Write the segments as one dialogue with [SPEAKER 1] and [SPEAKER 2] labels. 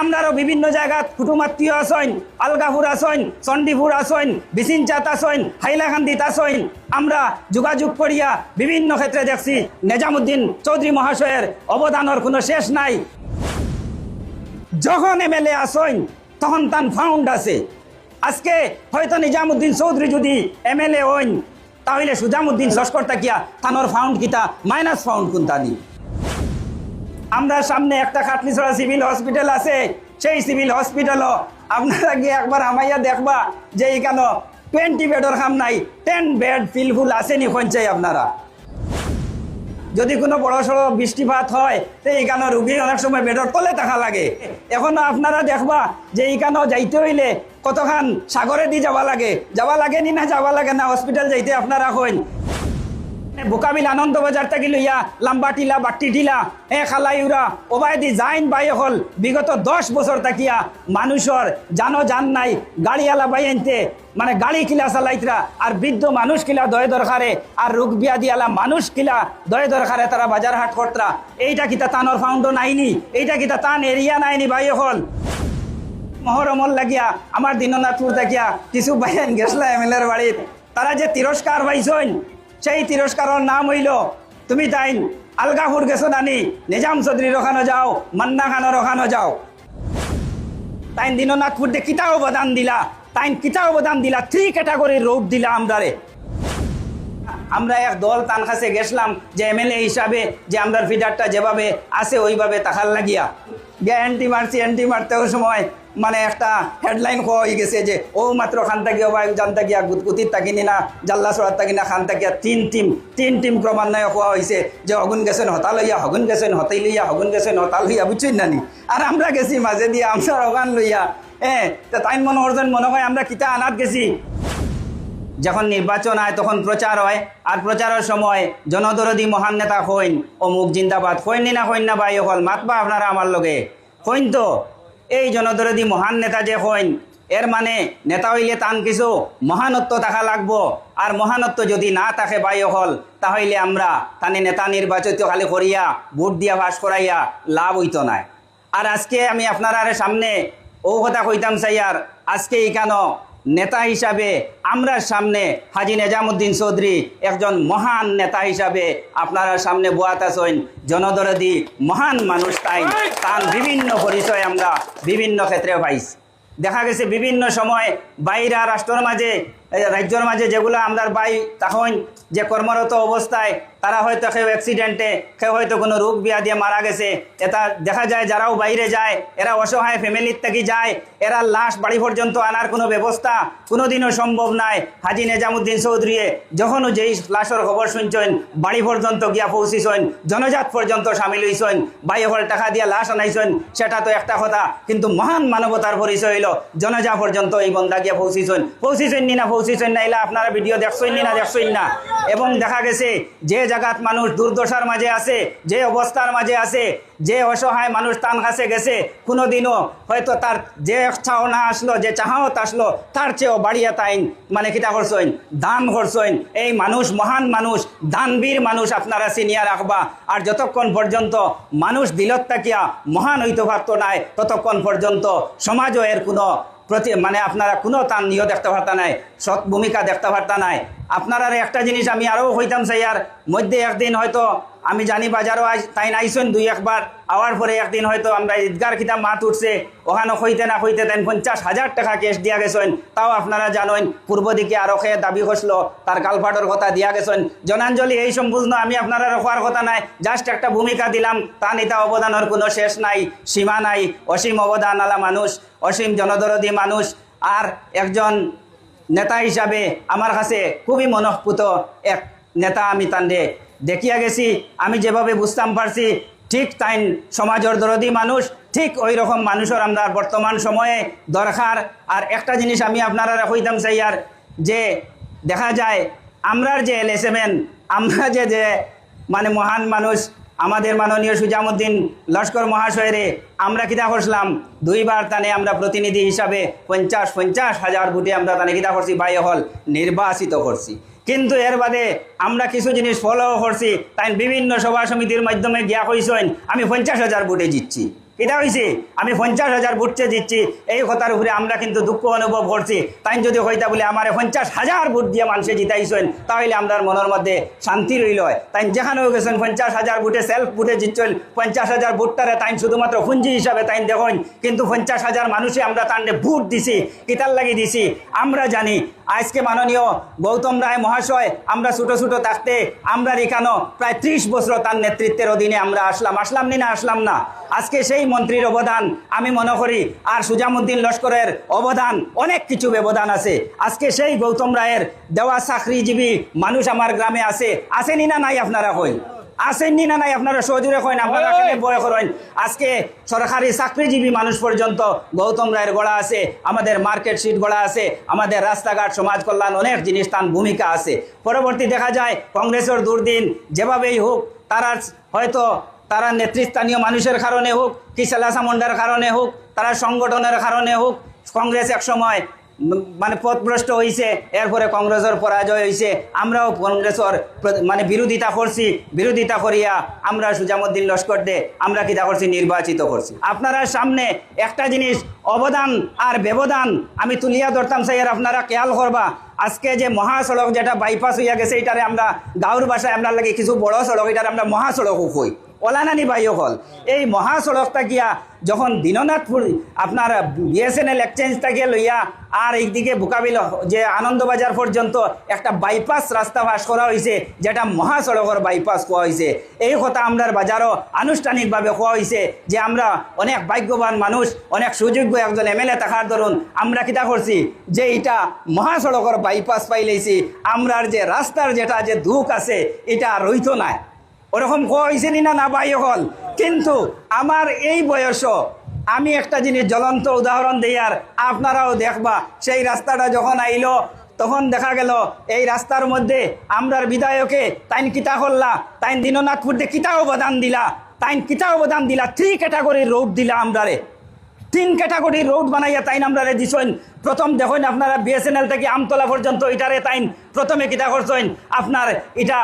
[SPEAKER 1] আমরারও বিভিন্ন জায়গাত কুটুমাত্মীয় আসইন আলগাপুর আসইন চণ্ডীপুর আসইন বিচিনচাত আসইন হাইলাকান্দিত আসইন আমরা যোগাযোগ করিয়া বিভিন্ন ক্ষেত্রে দেখছি নেজামুদ্দিন চৌধুরী মহাশয়ের অবদানের কোনো শেষ নাই। যখন এমএলএ আসইন, তখন তান ফাউন্ড আছে। আজকে হয়তো নিজামুদ্দিন চৌধুরী যদি এমএলএ হইন, তাহলে সুজামুদ্দিন লস্কর তাকিয়া তানোর ফাউন্ড কিতা? মাইনাস ফাউন্ড কোনটানি আমরা সামনে একটা খাটলিছড়া সিভিল হসপিটাল আছে, সেই সিভিল হসপিটালও আপনারা গিয়ে একবার আমাইয়া দেখবা যে এখানে টোয়েন্টি বেডর খাম নাই টেন বেড ফিলফুল আসেনি কঞ্চাই আপনারা। যদি কোনো বড় সড়ো বৃষ্টিপাত হয়, তো এইখানে রুগী অনেক সময় বেডর তলে থাকা লাগে। এখনও আপনারা দেখবা যে এইখানেও যাইতে হইলে কতখান সাগরে দি যাওয়া লাগে যাওয়া লাগে নি না যাওয়া লাগে না হসপিটাল যাইতে আপনারা হইন। বোকাবিল আনন্দ বাজার থেকে লইয়া লাম্বা টিলা, বাট্টি টিলা এ খালাইউরা ওবায়দি জাইন বাই হল। বিগত দশ বছর তাকিয়া মানুষের জানো জান নাই গাড়িওয়ালা বাই আনতে মানে গাড়ি কিলা চালাইতরা আর বৃদ্ধ মানুষ কিলা দয় দরকারে আর রোগ বিয়াদিয়ালা মানুষ কিলা দয় দরকারে তারা বাজার হাট করতরা এইটা কিতা তানোর ফাউন্ড নাইনি, এইটা কিতা তান এরিয়া নাইনি বাই হল। মহরমল লাগিয়া আমার দিননাথপুর দেখিয়া কিছু বাইন গেছলা এমএলএর বাড়িত তারা যে তিরস্কার পাইছইন সেই তিরস্কারের নাম হইল, তুমি তাইন আলগাপুর গেছো নানি, নিজাম চৌধুরীর ওখানে যাও, মান্না খানের রখানো যাও। তাইন দিননাথপুর দিয়ে কিতা অবদান দিলা? তাইন কিতা অবদান দিলা? থ্রি ক্যাটাগরির রোড দিলা আমরারে। আমরা এক দল তান কাছে গেছিলাম যে এমএলএ হিসাবে যে আমরার ফিডারটা যেভাবে আছে, ওইভাবে তাকার লাগিয়া। গিয়া অ্যান্টি মারছি অ্যান্টি মারতেও সময় মানে একটা হেডলাইন হয়ে গেছে যে, ও মাত্র খান থাকিয়া বা জান থাকিয়া গুতগুতির তাকিনি না জাল্লা চড়ার তাকিনা খান থাকিয়া তিন টিম তিন টিম ক্রমান্বয়ে হওয়া হয়েছে যে হগুন গেছেন হতা লইয়া হগুন গেছেন হতাই লইয়া হগুন গেছেন হতা লইয়া বুঝছেন নানি আর আমরা গেছি মাঝে দিয়ে আমরা ওখান লইয়া। হ্যাঁ তা তাইন মনে করছেন মনে হয়, আমরা কিতা আনাত গেছি। যখন নির্বাচন হয় তখন প্রচার হয় আর প্রচারের সময় জনদরদি মহান নেতা হইন, অমুক জিন্দাবাদ, হইন না হইন না ভাই হল মাতবা আপনারা আমার লগে। হইন তো এই জনদরদি মহান নেতা যে হইন, এর মানে নেতা হইলে তান কিছু মহানত্ব থাকা লাগব। আর মহানত্ব যদি না থাকে বাই হল তাহলে আমরা তানে নেতা নির্বাচিত খালি করিয়া, ভোট দিয়া ভাস করাইয়া লাভ হইত না আর আজকে আমি আপনারা সামনে ও কথা কইতাম চাই আর আজকে এখানো নেতা হিসাবে আমরা সামনে হাজি নেজামুদ্দিন চৌধুরী একজন মহান নেতা হিসাবে আপনারা সামনে বোয়াত আছেন। জনদরদি মহান মানুষ তাই তার বিভিন্ন পরিচয় আমরা বিভিন্ন ক্ষেত্রে পাইছি দেখা গেছে বিভিন্ন সময় বাইরা রাষ্ট্রের মাঝে, রাজ্যের মাঝে যেগুলো আমরা বাই তখন যে কর্মরত অবস্থায় তারা হয়তো কেউ অ্যাক্সিডেন্টে কেউ হয়তো কোনো রোগ বিয়া দিয়ে মারা গেছে। এটা দেখা যায় যারাও বাইরে যায়, এরা অসহায় ফ্যামিলির থেকে যায়, এরা লাশ বাড়ি পর্যন্ত আনার কোনো ব্যবস্থা কোনোদিনও সম্ভব নাই। হাজি নেজামুদ্দিন চৌধুরী যখনও যেই লাশের খবর শুনছেন, বাড়ি পর্যন্ত গিয়া পৌঁছিছেন, জনজাত পর্যন্ত সামিল হইছেন বাই হল টাকা দিয়ে লাশ আনাইছেন, সেটা তো একটা কথা, কিন্তু মহান মানবতার পরিচয় হইল, জনজা পর্যন্ত এই বন্ধা গিয়া পৌঁছিছেন। পৌঁছিছেন নি না পৌঁছিছেন না, এলা আপনারা ভিডিও দেখছেন নি না, দেখছেন না। এবং দেখা গেছে, যে জায়গাত মানুষ দুর্দশার মাঝে আছে, যে অবস্থার মাঝে আছে, যে অসহায় মানুষ তান কাছে গেছে, কোনোদিনও হয়তো তার যে চাহনা আসলো, যে চাহাওত আসলো, তার চেয়েও বাড়িয়া তাইন মানে কিতা করছেন দান করছেন এই মানুষ মহান মানুষ, দানবীর মানুষ আপনারা চিনিয়া রাখবা। আর যতক্ষণ পর্যন্ত মানুষ দিলত তাকিয়া মহান হইতে পারতো নাই, ততক্ষণ পর্যন্ত সমাজও এর কোনো প্রতি মানে আপনারা কোনো তার নিয় দেখতে পারতা নাই, সৎ ভূমিকা দেখতে পারতা নাই। আপনারা একটা জিনিস আমি আরও হইতাম চাই আর মধ্যে একদিন হয়তো আমি জানি বাজারও আই তাই নাইছেন দুই একবার, আওয়ার পরে একদিন হয়তো আমরা ঈদগার খিতাব মাত উঠছে। ওখানে হইতে না হইতে তাই পঞ্চাশ হাজার টাকা ক্যাশ দিয়া গেছেন। তাও আপনারা জানেন, পূর্ব দিকে আরও খেয়ে দাবি করছিল তার কালফাটর কথা দিয়া গেছেন। জনাঞ্জলি, এই সম্পূর্ণ আমি আপনারা রাখার কথা নাই জাস্ট একটা ভূমিকা দিলাম, তা নিতা অবদানের কোনো শেষ নাই, সীমা নাই, অসীম অবদান আলা মানুষ, অসীম জনদরদি মানুষ। আর একজন নেতা হিসাবে আমার কাছে খুবই মনঃপুত এক নেতা আমি তান্ডে দেখিয়া গেছি, আমি যেভাবে বুঝতাম পারছি, ঠিক তাই সমাজের দরদি মানুষ, ঠিক ওই রকম মানুষের আমরা বর্তমান সময়ে দরকার। আর একটা জিনিস আমি আপনারা হইতাম চাই আর যে দেখা যায়, আমরার যে এলএসএমএন, আমরা যে যে মানে মহান মানুষ, আমাদের মাননীয় সুজামুদ্দিন লস্কর মহাশয়রে আমরা কিতা করছিলাম? দুইবার তানে আমরা প্রতিনিধি হিসাবে পঞ্চাশ পঞ্চাশ হাজার ভোটে আমরা তানে কিতা করছি? বাই হল নির্বাচিত করছি। কিন্তু এর বাদে আমরা কিছু জিনিস ফলো করছি, তাই বিভিন্ন সভা সমিতির মাধ্যমে গিয়া কইছেন, আমি পঞ্চাশ হাজার ভোটে জিতছি। এটা হয়েছে আমি পঞ্চাশ হাজার ভোটছে দিচ্ছি এই কথার উপরে আমরা কিন্তু দুঃখ অনুভব করছি। তাই যদি হইতা বলে আমার পঞ্চাশ হাজার ভোট দিয়ে মানুষে জিতাইছেন, তাহলে আমার মনের মধ্যে শান্তি রইল। তাই যেখানেও গেছেন, পঞ্চাশ হাজার ভোটে সেলফ ভোটে জিতছেন, পঞ্চাশ হাজার ভোটটারে তাই শুধুমাত্র পুঞ্জি হিসাবে তাই দেখুন, কিন্তু পঞ্চাশ হাজার মানুষে আমরা তান্ডে ভোট দিছি, কিতার লাগি দিছি। আমরা জানি আজকে মাননীয় গৌতম রায় মহাশয়, আমরা ছোটো ছোটো থাকতে আমরা এখানো প্রায় ত্রিশ বছর তার নেতৃত্বের অধীনে আমরা আসলাম। আসলাম নি না, আসলাম না? আজকে সেই মন্ত্রীর অবদান, আমি মনে করি, আর সুজামুদ্দিন লস্করের অবদান, অনেক কিছু ব্যবধান আছে। আজকে সেই গৌতম রায়ের দেওয়া চাকরিজীবী মানুষ আমার গ্রামে আছে। আসেনি না নাই আপনারা কই? আসেননি না নাই আপনারা সহজুরে কইন আপনারা বয় করেন? আজকে সরকারি চাকরিজীবী মানুষ পর্যন্ত গৌতম রায়ের গড়া আছে আমাদের মার্কেট সিট গড়া আছে আমাদের রাস্তাঘাট সমাজ কল্যাণ অনেক জিনিস তার ভূমিকা আছে। পরবর্তী দেখা যায় কংগ্রেসের দুর্দিন যেভাবেই হোক তারা হয়তো তারা নেতৃস্থানীয় মানুষের কারণে হোক কি সেলাসা মন্ডার কারণে হোক তারা সংগঠনের কারণে হোক কংগ্রেস একসময় উম, মানে পথভ্রষ্ট হয়েছে এরপরে কংগ্রেসের পরাজয় হয়েছে আমরাও কংগ্রেসের মানে বিরোধিতা করছি, বিরোধিতা করিয়া আমরা সুজামুদ্দিন লস্কর দে, আমরা কিতা করছি, নির্বাচিত করছি। আপনারা সামনে একটা জিনিস, অবদান আর ব্যবধান আমি তুলিয়া ধরতাম, স্যার, আপনারা খেয়াল করবা। আজকে যে মহাসড়ক যেটা বাইপাস হইয়া গেছে এটারে আমরা গাঁর বাসায় আমরা লাগে কিছু বড় সড়ক এটারে আমরা মহাসড়ক কই। ওলানানি বাইও হল। এই মহাসড়কটা গিয়া যখন দীননাথপুর আপনার বিএসএনএল এক্সচেঞ্জটা গিয়ে লইয়া আর এইদিকে বুকাবিল যে আনন্দবাজার পর্যন্ত একটা বাইপাস রাস্তা পাস করা হয়েছে যেটা মহাসড়কের বাইপাস কোয়া হয়েছে এই কথা আমরার বাজারও আনুষ্ঠানিকভাবে কোয়া হয়েছে যে আমরা অনেক ভাগ্যবান মানুষ, অনেক সুযোগ্য একজন এমএলএ থাকার ধরুন আমরা কিতা করছি? যে এটা মহাসড়কের বাইপাস পাইলেছি, আমরার যে রাস্তার যেটা যে দুঃখ আছে, এটা রইতো না ওরকম কইছেনি না না ভাই হল। কিন্তু আমার এই বয়স, আমি একটা জিনিস জ্বলন্ত উদাহরণ দিই আর আপনারাও দেখবা, সেই রাস্তাটা যখন আইলো, তখন দেখা গেল এই রাস্তার মধ্যে আমরার বিধায়কে তাইন কিতা করলা, তাইন দীননাথপুরতে কিতা অবদান দিলা, তাইন কিতা অবদান দিলা, থ্রি ক্যাটাগরির রোড দিলা আমরারে। তিন ক্যাটাগরি রোড বানাইয়া তাইন আমরা দিছেন। প্রথম দেখুন আপনারা বিএসএনএল থেকে আমতলা পর্যন্ত এটারে তাইন। প্রথমে কিতা করছেন? আপনার এটা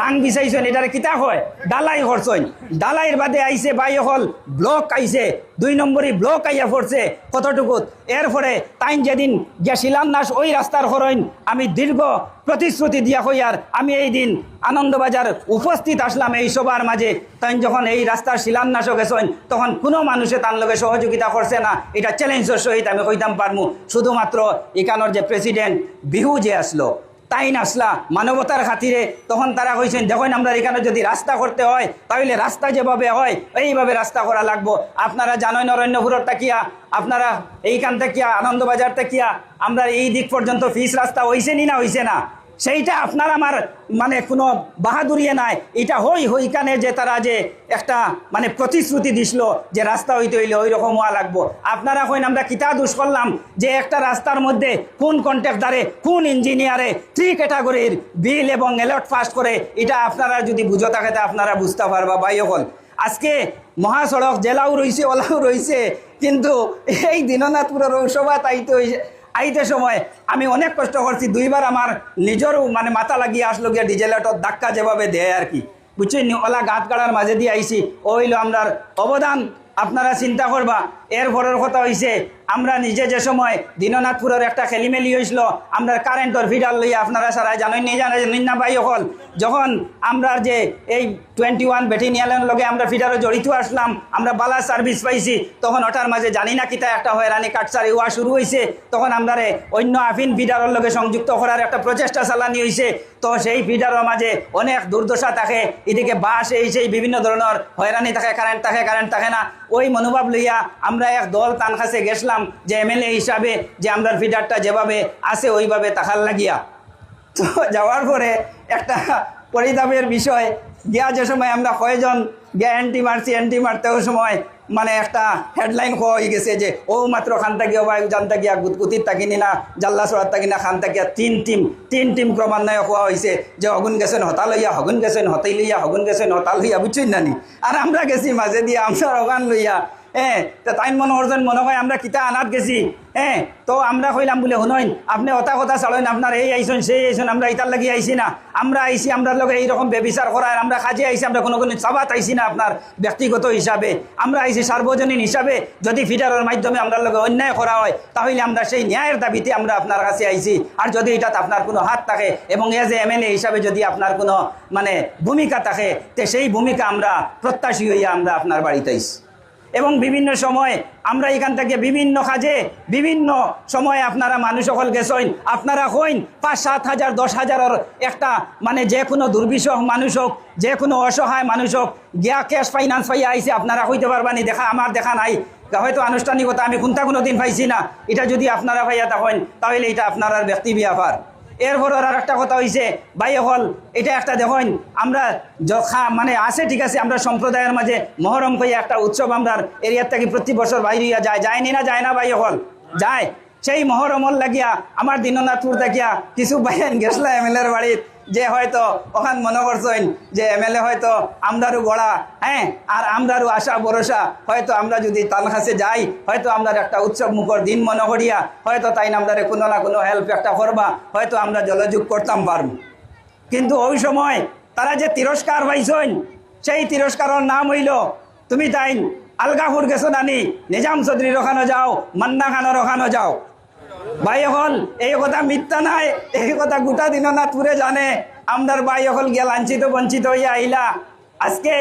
[SPEAKER 1] রাং বিছাইছেন, এটারে কিতা হয়? ডালাই করছেন। ডালাইয়ের বাদে আইছে বাই হল, ব্লক আইছে। দুই নম্বরই ব্লক আইয়া পড়ছে কতটুকুত? এরপরে তাইন যেদিন গিয়া শিলান্যাস ওই রাস্তার হরইন, আমি দীর্ঘ প্রতিশ্রুতি দিয়া হইয়ার আমি এই দিন আনন্দবাজার উপস্থিত আসলাম এই সবার মাঝে। তাই যখন এই রাস্তার শিলান্যাসও গেছেন, তখন কোনো মানুষে তার লগে সহযোগিতা করছে না। এটা চ্যালেঞ্জের সহিত আমি কইতাম পারমু। শুধুমাত্র এখানোর যে প্রেসিডেন্ট বিহু যে আসলো, তাই নাসলা মানবতার খাতিরে তখন তারা কইছেন দেখুন আমরা এখানে যদি রাস্তা করতে হয়, তাহলে রাস্তা যেভাবে হয়, এইভাবে রাস্তা করা লাগবো। আপনারা জানেন অরণ্যপুরের তাকিয়া আপনারা এইখান থেকে আনন্দবাজার তাকিয়া আমরা এই দিক পর্যন্ত ফিস রাস্তা হইছে নি না হইছে না? সেইটা আপনার আমার মানে কোনো বাহাদুরিয়ে নাই। এটা হই হইখানে যে তারা যে একটা মানে প্রতিশ্রুতি দিছিল যে রাস্তা হইতে হইলে ওই রকম হওয়া লাগবো। আপনারা কইন, আমরা কিতা দুষ করলাম যে একটা রাস্তার মধ্যে কোন কন্ট্রাক্টারে, কোন ইঞ্জিনিয়ারে থ্রি ক্যাটাগরির বিল এবং অ্যালার্ট পাস করে, এটা আপনারা যদি বুঝো থাকে তা আপনারা বুঝতে পারবা বাই হল আজকে মহাসড়ক জেলাও রইছে, ওলাও রইছে, কিন্তু এই দীননাথপুরের ঔষধা তাইতে হইছে। আইতে সময় আমি অনেক কষ্ট করছি, দুইবার আমার নিজেরও মানে মাথা লাগিয়ে আসলো গিয়ে ডিজেলেটর ধাক্কা যেভাবে দেয় আর কি। বুঝছেন? ওলা গাছ গাড়ার মাঝে দিয়ে আইছি। ওইল আমরার অবদান, আপনারা চিন্তা করবা। এর পরের কথা হইছে, আমরা নিজে যে সময় দীননাথপুরের একটা খেলিমেলি হয়েছিল আমরা কারেন্টর ফিডার লইয়া আপনারা সারা জানেন নি জানেন না ভাই হল যখন আমরা যে এই টোয়েন্টি ওয়ান ব্যাটেনিয়ালের লগে আমরা ফিডারে জড়িত আসলাম, আমরা বালা সার্ভিস পাইছি, তখন ওটার মাঝে জানি না কিতা একটা হয়রানি কাটসারি হওয়া শুরু হয়েছে তখন আমরা অন্য আফিন ফিডারের লগে সংযুক্ত করার একটা প্রচেষ্টা চালানি হয়েছে তো সেই ফিডারের মাঝে অনেক দুর্দশা থাকে, এদিকে বাস এই সেই বিভিন্ন ধরনের হয়রানি থাকে, কারেন্ট থাকে কারেন্ট থাকে না। ওই মনোভাব লইয়া আমরা এক দল তান কাছে গেছিলাম যে এমএলএ হিসাবে যে আমরা ফিডারটা যেভাবে আছে ওইভাবে তাকার লাগিয়া। তো যাওয়ার পরে একটা পরিতাপের বিষয়, গিয়া যে সময় আমরা কয়জন গিয়া অ্যান্টি মারছি অ্যান্টি মারতেও সময় মানে একটা হেডলাইন খোয়া হয়ে গেছে যে, ও মাত্র খান থাকিও বা জান থাকিয়া গুতগুতির তাকিনি না, জাল্লা চড়ার তাকিনা খান থাকিয়া তিন টিম তিন টিম ক্রমান্বয়ে হওয়া হয়েছে যে হগুন গেছেন হতা লইয়া হগুন গেছেন, হতাই লইয়া, হগুন গেছেন হতা লইয়া বুঝছেন নানি আর আমরা গেছি মাঝে দিয়ে আমরা অগান লইয়া হ্যাঁ তো তাই মনে করছেন মনে হয় আমরা কিতা আনাত গেছি। হ্যাঁ তো আমরা কইলাম বলে, শুনইন, আপনি অতা কথা চালেন আপনার এই আইসন সেই আইসন আমরা ইতার লাগি আইসি না। আমরা আইসি আমরা লগে এইরকম বেবিচার করার আমরা কাজে আইসি আমরা কোনো কোনো চাবাত আইসি না আপনার ব্যক্তিগত হিসাবে আমরা আইসি সার্বজনীন হিসাবে যদি ফিডারের মাধ্যমে আমরা লগে অন্যায় করা হয়, তাহলে আমরা সেই ন্যায়ের দাবিতে আমরা আপনার কাছে আইসি আর যদি এটাতে আপনার কোনো হাত থাকে, এবং এজ এ এমএলএ হিসাবে যদি আপনার কোনো মানে ভূমিকা থাকে, তে সেই ভূমিকা আমরা প্রত্যাশী হইয়া আমরা আপনার বাড়িতে আইসি এবং বিভিন্ন সময় আমরা এখান থেকে বিভিন্ন কাজে, বিভিন্ন সময়ে আপনারা মানুষ সকল গেছেন, আপনারা হইন পাঁচ, সাত হাজার, দশ হাজারের একটা মানে যে কোনো দুর্বিষহ মানুষ হোক, যে কোনো অসহায় মানুষ হোক, গিয়া ক্যাশ ফাইন্যান্স পাইয়া আইসে আপনারা হইতে পারবানি, দেখা আমার দেখা নাই। হয়তো আনুষ্ঠানিকতা আমি কোনটা কোনো দিন পাইছি না। এটা যদি আপনারা পাইয়া থাকেন, তাহলে এটা আপনার ব্যক্তি ব্যাপার এরপর আর একটা কথা হয়েছে ভাই হল এটা একটা দেখুন, আমরা যখা মানে আছে, ঠিক আছে, আমরা সম্প্রদায়ের মাঝে মহরম কই একটা উৎসব আমরা এরিয়ার থেকে প্রতি বছর বাইরিয়া যায়। যায় না যায় না, ভাই হল যায়। সেই মহরমল লাগিয়া, আমার দিননাথপুর দেখিয়া কিছু বাইন গেছলা এম এল এর বাড়িত যে হয়তো ওখান মনে করছেন যে এমএলএ হয়তো আমদারও গড়া হ্যাঁ? আর আমদারও আশা ভরসা। হয়তো আমরা যদি কাছে যাই, হয়তো আমরা একটা উৎসব মুখর দিন মনে করিয়া, হয়তো তাই আমদারে কোনো না কোনো হেল্প একটা করবা, হয়তো আমরা জলযোগ করতাম পারব। কিন্তু ওই সময় তারা যে তিরস্কার পাইছেন, সেই তিরস্কারের নাম হইল, তুমি তাই আলগাপুর গেছো নানি, নিজাম চৌধুরী রখানো যাও, মান্না খানো রখানো যাও। ভাই এখন এই কথা মিথ্যা নাই, এই কথা গোটা দিননাথপুরে জানে। আমরার ভাই এখন গিয়া লাঞ্ছিত বঞ্চিত হইয়া আইলা আজকে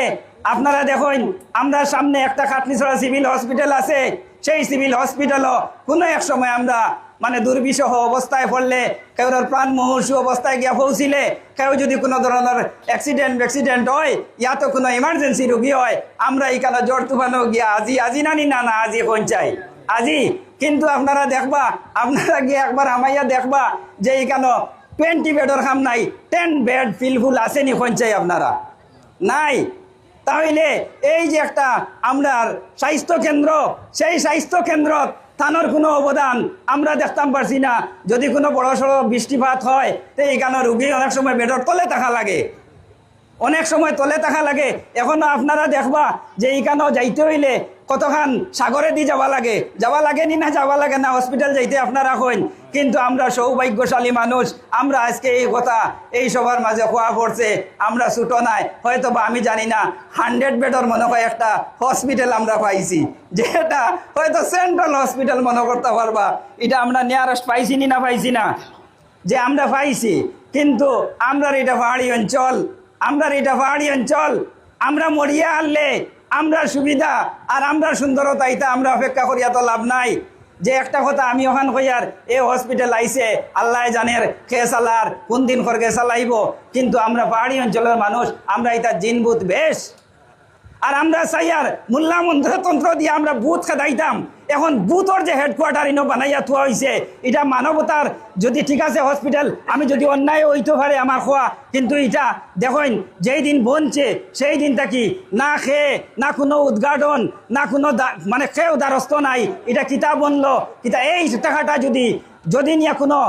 [SPEAKER 1] আপনারা দেখুন আমরা সামনে একটা খাটনিছড়া সিভিল হসপিটাল আছে। সেই সিভিল হসপিটালও কোনো এক সময় আমরা মানে দুর্বিষহ অবস্থায় পড়লে কেউর প্রাণ মুহূর্ষু অবস্থায় গিয়া পৌঁছিলে, কেউ যদি কোনো ধরনের অ্যাক্সিডেন্ট অ্যাক্সিডেন্ট হয় ইয়াতো কোনো ইমার্জেন্সি রুগী হয়, আমরা এখানে জ্বর তুফানো গিয়া আজি আজি নানি না না আজি পৌঁছাই আজি, কিন্তু আপনারা দেখবা, আপনারা গিয়ে একবার আমাইয়া দেখবা যে এখানে টোয়েন্টি বেডর কাম নাই টেন বেড ফিলফুল আসেনি পঞ্চায় আপনারা? নাই? তাহলে এই যে একটা আমরার স্বাস্থ্য কেন্দ্র, সেই স্বাস্থ্য কেন্দ্রত থানোর কোনো অবদান আমরা দেখতাম পারছি না। যদি কোনো বড় সড়ো বৃষ্টিপাত হয়, তো এইখানে রুগী অনেক সময় বেডর তলে থাকা লাগে। অনেক সময় তলে থাকা লাগে। এখনও আপনারা দেখবা যে এইখানেও যাইতে হইলে কতখান সাগরে দি যাওয়া লাগে। যাওয়া লাগে নি না যাওয়া লাগে না হসপিটাল যাইতে আপনারা হইন। কিন্তু আমরা সৌভাগ্যশালী মানুষ, আমরা আজকে এই কথা এই সবার মাঝে খোয়া পড়ছে, আমরা ছুটো নাই। হয়তো বা আমি জানি না হান্ড্রেড বেডর মনে হয় একটা হসপিটাল আমরা পাইছি। যেটা হয়তো সেন্ট্রাল হসপিটাল মনে করতে পারবা। এটা আমরা নিয়ারেস্ট পাইছি নি না পাইছি না। যে আমরা পাইছি, কিন্তু আমরা এটা পাহাড়ি অঞ্চল। আমরা এটা পাহাড়ি অঞ্চল, আমরা মরিয়া আনলে আমরা সুবিধা, আর আমরা সুন্দরতা, এটা আমরা অপেক্ষা করিয়া তো লাভ নাই। যে একটা কথা আমি ওখান কইয়ার এ হসপিটাল আইসে আল্লাহ জানের খে চালার কোন দিন খরকে চালাইব কিন্তু আমরা পাহাড়ি অঞ্চলের মানুষ, আমরা এটা জিনবুত বেশ। আর আমরা চাইয়ার মোল্লা মন্ত্রতন্ত্র দিয়ে আমরা বুথ খেদাইতাম। এখন বুথর যে হেডকোয়ার্টার ইনো বানাইয়া থোয়া হয়েছে এটা মানবতার যদি ঠিক আছে হসপিটাল আমি যদি অন্যায় হইতে পারে আমার খোয়া কিন্তু এটা দেখেন যেই দিন বনছে সেই দিনটা কি না খেয়ে না কোনো উদ্ঘাটন, না কোনো মানে খেয়েও দ্বারস্থ নাই এটা কিতা বনলো, কিতা এই টাকাটা যদি যদি নিয়ে কোনো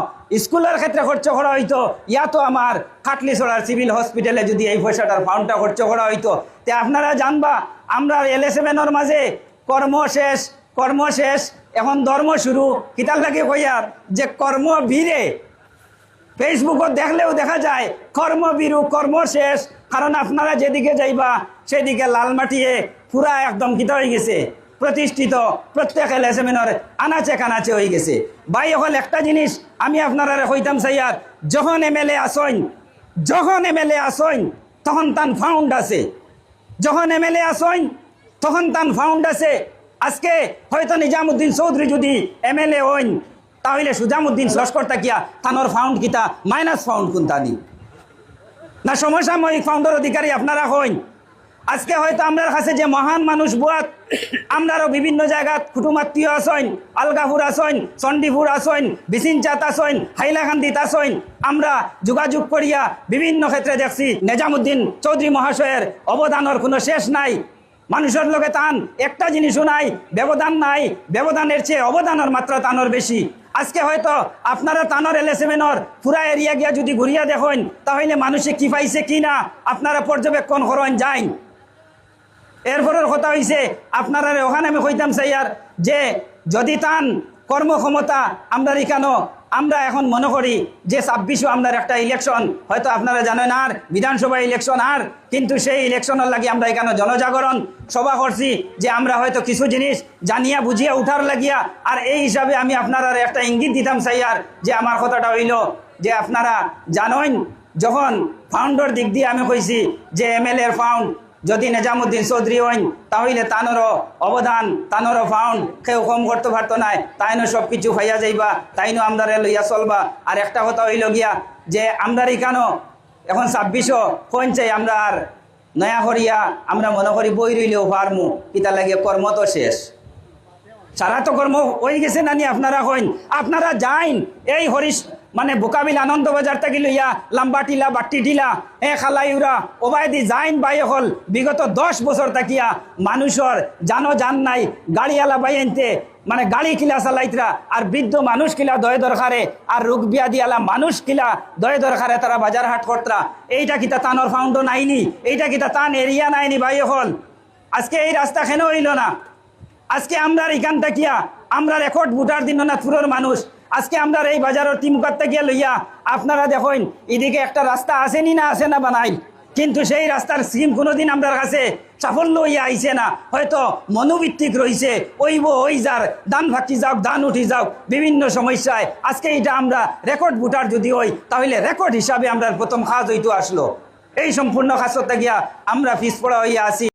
[SPEAKER 1] স্কুলের ক্ষেত্রে খরচ করা হইতো ইয়া তো আমার কাটলিছড়ার সিভিল হসপিটালে যদি এই পয়সাটার ফাউন্ডটা খরচ করা হইতো, তে আপনারা জানবা, আমরা এল এস মাঝে কর্ম শেষ কর্ম শেষ, এখন ধর্ম শুরু। কিতাল লাগে কইয়ার যে কর্ম ভিড়ে। ফেসবুকত দেখলেও দেখা যায় কর্মবিরু কর্ম শেষ। কারণ আপনারা যেদিকে যাইবা, সেদিকে লাল মাটিয়ে পুরা একদম কিতা হয়ে গেছে। প্রতিষ্ঠিত প্রত্যেক এলেসেমিনর আনাচে কানাচে হয়ে গেছে। ভাই হল একটা জিনিস আমি আপনারা কইতাম সাইয়ার যখন এমএলএ আসইন, যখন এমএলএ আসইন, তখন তান ফাউন্ড আছে। যখন এমএলএ আসইন, তখন তান ফাউন্ড আছে। আজকে হয়তো নিজামুদ্দিন চৌধুরী যদি এমএলএ হইন, তাহলে সুজামুদ্দিন লস্কর তাকিয়া তানোর ফাউন্ড কিতা? মাইনাস ফাউন্ড কোনটা নি? না, সমসাময়িক ফাউন্ডের অধিকারী আপনারা হইন। আজকে হয়তো আমরার কাছে যে মহান মানুষ বুয়াত, আমরারও বিভিন্ন জায়গাত কুটুমাত্মীয় আসইন আলগাপুর আসইন চণ্ডীপুর আসইন বিচিনচাত আসইন হাইলাকান্দিত আসইন আমরা যোগাযোগ করিয়া বিভিন্ন ক্ষেত্রে দেখছি নেজামুদ্দিন চৌধুরী মহাশয়ের অবদানের কোনো শেষ নাই। মানুষের লোকে টান একটা জিনিসও নাই, ব্যবধান নাই, ব্যবধানের চেয়ে অবদানের মাত্রা টানোর বেশি। আজকে হয়তো আপনারা টানোর এলে সেভেনর পুরা এরিয়া গিয়া যদি ঘুরিয়া দেখেন, তাহলে মানুষে কি পাইছে কি না, আপনারা পর্যবেক্ষণ করেন, যাইন। এরপরের কথা হইছে, আপনারা ওখানে আমি কইতাম, স্যার, যে যদি তান কর্মক্ষমতা আমরা এখানো আমরা এখন মনে করি যে ছাব্বিশও আপনার একটা ইলেকশন হয়তো আপনারা জানেন আর বিধানসভা ইলেকশন আর, কিন্তু সেই ইলেকশনের লাগি আমরা এখানে জনজাগরণ সভা করছি যে আমরা হয়তো কিছু জিনিস জানিয়া বুঝিয়া উঠার লাগিয়া, আর এই হিসাবে আমি আপনারা একটা ইঙ্গিত দিতাম স্যার যে আমার কথাটা হইল যে আপনারা জানেন যখন ফাউন্ডর দিক দিয়ে আমি কইছি যে এম এল এর ফাউন্ড যদি নিজামুদ্দিন চৌধুরী হইন তাহলে তানোরও অবদান, তানোরও ফাউন্ড কেউ কম করতে পারতো নাই তাইনও সব কিছু হইয়া যাইবা তাইনও আমদারে লইয়া চলবা। আর একটা কথা হইল গিয়া, যে আমদার ইকানো এখন ছাব্বিশও কইন চাই আমরা আর নয়া করিয়া আমরা মনে করি বই রইলেও পারমু কিতা লাগে কর্ম তো শেষ। সারা তো কর্ম হয়ে গেছে নানি, আপনারা হইন। আপনারা যাইন, এই হরিশ মানে বোকাবিল আনন্দ বাজার থেকে লইয়া লাম্বা টিলা, বাট্টি টিলা এ খালাইউরা ওবায়দি যাইন বাই হল, বিগত দশ বছর থাকিয়া মানুষের জানো জান নাই গাড়িওয়ালা বাইনতে মানে গাড়ি কিলা চালাইতরা আর বৃদ্ধ মানুষ কিলা দয় দরকারে আর রোগ বিয়াদিয়ালা মানুষ কিলা দয় দরকারে তারা বাজার হাট করতরা এইটা কিতা তানোর ফাউন্ডন আইনি এইটা কিতা তান এরিয়া নাইনি বাই হল। আজকে এই রাস্তা কেন হইল না? আজকে আমরা এখান থাকিয়া আমরা রেকর্ড ভোটার দিন নাথপুরের মানুষ। আজকে আমরা এই বাজারের তিমুকার থাকিয়া লইয়া আপনারা দেখেন, এদিকে একটা রাস্তা আসেনি না আসে না বানাই। কিন্তু সেই রাস্তার স্কিম কোনোদিন আমরা কাছে সাফল্য হইয়া আইছে না। হয়তো মনোভিত্তিক রয়েছে ওইব, ওই যার দান ফাঁকি যাওক দান উঠি যাওক বিভিন্ন সমস্যায়। আজকে এটা আমরা রেকর্ড ভোটার যদি হই, তাহলে রেকর্ড হিসাবে আমরা প্রথম কাজ হইতো আসলো। এই সম্পূর্ণ কাজটা গিয়া আমরা পিছপড়া হইয়া আছি।